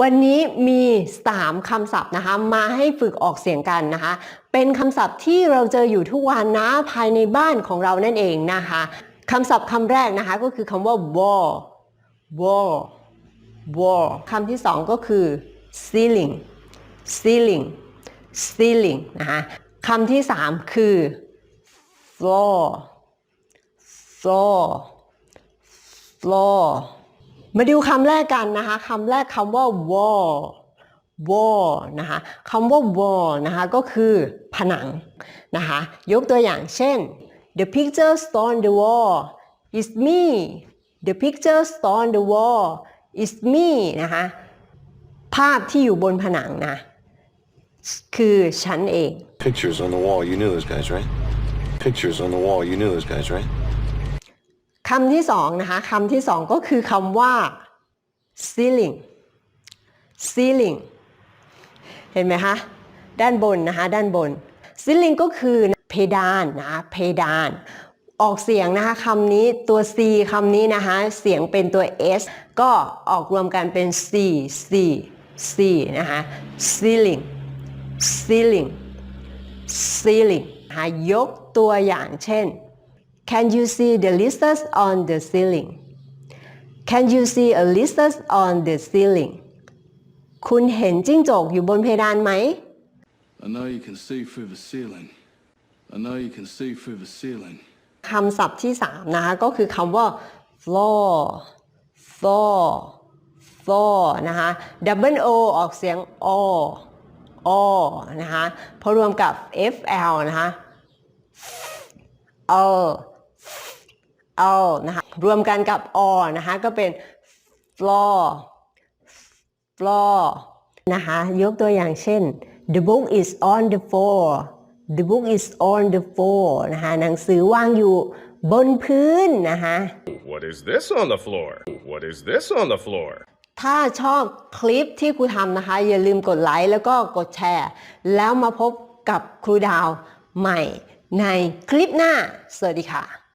วันนี้มี 3คำศัพท์นะคะ มาให้ฝึกออกเสียงกันนะคะ เป็นคำศัพท์ที่เราเจออยู่ทุกวันนะภายในบ้านของเรานั่นเองนะคะคำศัพท์คำแรกนะคะก็คือคำว่า wall wall wall คำที่สองก็คือ ceiling ceiling ceiling นะคะคำที่สามคือ floor floor floor มาดูคำแรกกันนะคะคำแรกคำว่า wall wall นะคะคำว่า wall นะคะก็คือผนังนะคะยกตัวอย่างเช่น the pictures on the wall is me the pictures on the wall is me นะคะภาพที่อยู่บนผนังนะคือฉันเอง Pictures on the wall, you knew those guys, right? Pictures on the wall, you knew those guys, right? คำที่สองนะคะคำที่สองก็คือคำว่า ceiling ceiling เห็นไหมคะ ด้านบนนะคะ ด้านบน ceiling ก็คือเพดานนะคะเพดาน ออกเสียงนะคะคำนี้ตัว c คำนี้นะคะ เสียงเป็นตัว s ก็ออกรวมกันเป็น c c c นะคะ ceiling ceiling ceiling ยกตัวอย่างเช่น Can you see the listers on the ceiling Can you see a listers on the ceiling คุณเห็นจิ้งจกอยู่บนเพดานไหม I know you can see through the ceiling. I know you can see through the ceiling. คำศัพท์ที่3นะคะก็คือคำว่า floor floor floor นะคะ double o ออกเสียง o o นะคะพอรวมกับ fl นะคะ o o นะคะรวมกันกับ o นะคะก็เป็น floor floor นะคะยกตัวอย่างเช่น the book is on the floor the book is on the floor นะคะหนังสือวางอยู่บนพื้นนะคะ What is this on the floor? What is this on the floor? ถ้าชอบคลิปที่ครูทำนะคะ อย่าลืมกดไลค์แล้วก็กดแชร์ แล้วมาพบกับครูดาวใหม่ในคลิปหน้า สวัสดีค่ะ